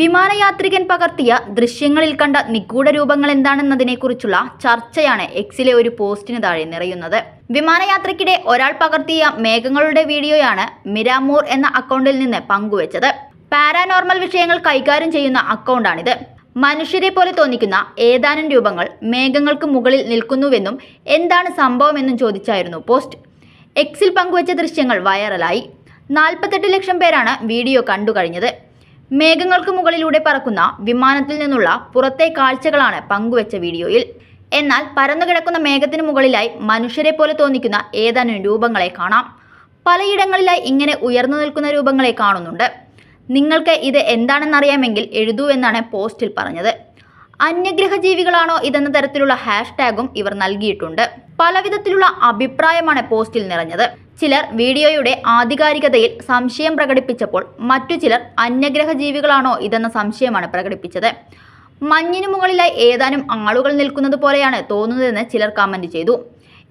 വിമാനയാത്രികൻ പകർത്തിയ ദൃശ്യങ്ങളിൽ കണ്ട നിഗൂഢ രൂപങ്ങൾ എന്താണെന്നതിനെക്കുറിച്ചുള്ള ചർച്ചയാണ് എക്സിലെ ഒരു പോസ്റ്റിന് താഴെ നിറയുന്നത്. വിമാനയാത്രയ്ക്കിടെ ഒരാൾ പകർത്തിയ മേഘങ്ങളുടെ വീഡിയോയാണ് മിരാമൂർ എന്ന അക്കൗണ്ടിൽ നിന്ന് പങ്കുവച്ചത്. പാരാനോർമൽ വിഷയങ്ങൾ കൈകാര്യം ചെയ്യുന്ന അക്കൗണ്ടാണിത്. മനുഷ്യരെ പോലെ തോന്നിക്കുന്ന ഏതാനും രൂപങ്ങൾ മേഘങ്ങൾക്ക് മുകളിൽ നിൽക്കുന്നുവെന്നും എന്താണ് സംഭവമെന്നും ചോദിച്ചായിരുന്നു പോസ്റ്റ്. എക്സിൽ പങ്കുവച്ച ദൃശ്യങ്ങൾ വൈറലായി. നാൽപ്പത്തെട്ട് ലക്ഷം പേരാണ് വീഡിയോ കണ്ടു കഴിഞ്ഞത് മേഘങ്ങൾക്ക് മുകളിലൂടെ പറക്കുന്ന വിമാനത്തിൽ നിന്നുള്ള പുറത്തെ കാഴ്ചകളാണ് പങ്കുവച്ച വീഡിയോയിൽ. എന്നാൽ പരന്നുകിടക്കുന്ന മേഘത്തിന് മുകളിലായി മനുഷ്യരെ പോലെ തോന്നിക്കുന്ന ഏതാനും രൂപങ്ങളെ കാണാം. പലയിടങ്ങളിലായി ഇങ്ങനെ ഉയർന്നു നിൽക്കുന്ന രൂപങ്ങളെ കാണുന്നുണ്ട്. നിങ്ങൾക്ക് ഇത് എന്താണെന്നറിയാമെങ്കിൽ എഴുതൂ എന്നാണ് പോസ്റ്റിൽ പറഞ്ഞത്. അന്യഗ്രഹ ജീവികളാണോ ഇതെന്ന തരത്തിലുള്ള ഹാഷ്ടാഗും ഇവർ നൽകിയിട്ടുണ്ട്. പലവിധത്തിലുള്ള അഭിപ്രായമാണ് പോസ്റ്റിൽ നിറഞ്ഞത്. ചിലർ വീഡിയോയുടെ ആധികാരികതയിൽ സംശയം പ്രകടിപ്പിച്ചപ്പോൾ മറ്റു ചിലർ അന്യഗ്രഹ ജീവികളാണോ ഇതെന്ന സംശയമാണ് പ്രകടിപ്പിച്ചത്. മഞ്ഞിനു മുകളിലായി ഏതാനും ആളുകൾ നിൽക്കുന്നത് പോലെയാണ് തോന്നുന്നതെന്ന് ചിലർ കമന്റ് ചെയ്തു.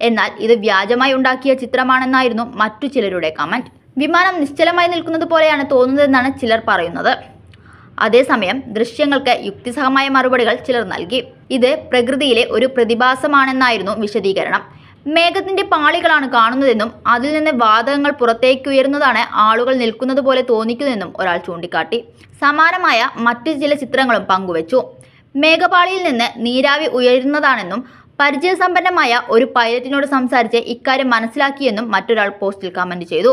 എന്നാൽ ഇത് വ്യാജമായി ഉണ്ടാക്കിയ ചിത്രമാണെന്നായിരുന്നു മറ്റു ചിലരുടെ കമന്റ്. വിമാനം നിശ്ചലമായി നിൽക്കുന്നത് പോലെയാണ് തോന്നുന്നതെന്നാണ് ചിലർ പറയുന്നത്. അതേസമയം ദൃശ്യങ്ങൾക്ക് യുക്തിസഹമായ മറുപടികൾ ചിലർ നൽകി. ഇത് പ്രകൃതിയിലെ ഒരു പ്രതിഭാസമാണെന്നായിരുന്നു വിശദീകരണം. മേഘത്തിന്റെ പാളികളാണ് കാണുന്നതെന്നും അതിൽ നിന്ന് വാതകങ്ങൾ പുറത്തേക്ക് ഉയരുന്നതാണ് ആളുകൾ നിൽക്കുന്നത് പോലെ തോന്നിക്കുന്നതെന്നും ഒരാൾ ചൂണ്ടിക്കാട്ടി. സമാനമായ മറ്റു ചില ചിത്രങ്ങളും പങ്കുവച്ചു. മേഘപാളിയിൽ നിന്ന് നീരാവി ഉയരുന്നതാണെന്നും പരിചയസമ്പന്നമായ ഒരു പൈലറ്റിനോട് സംസാരിച്ച് ഇക്കാര്യം മനസ്സിലാക്കിയെന്നും മറ്റൊരാൾ പോസ്റ്റിൽ കമന്റ് ചെയ്തു.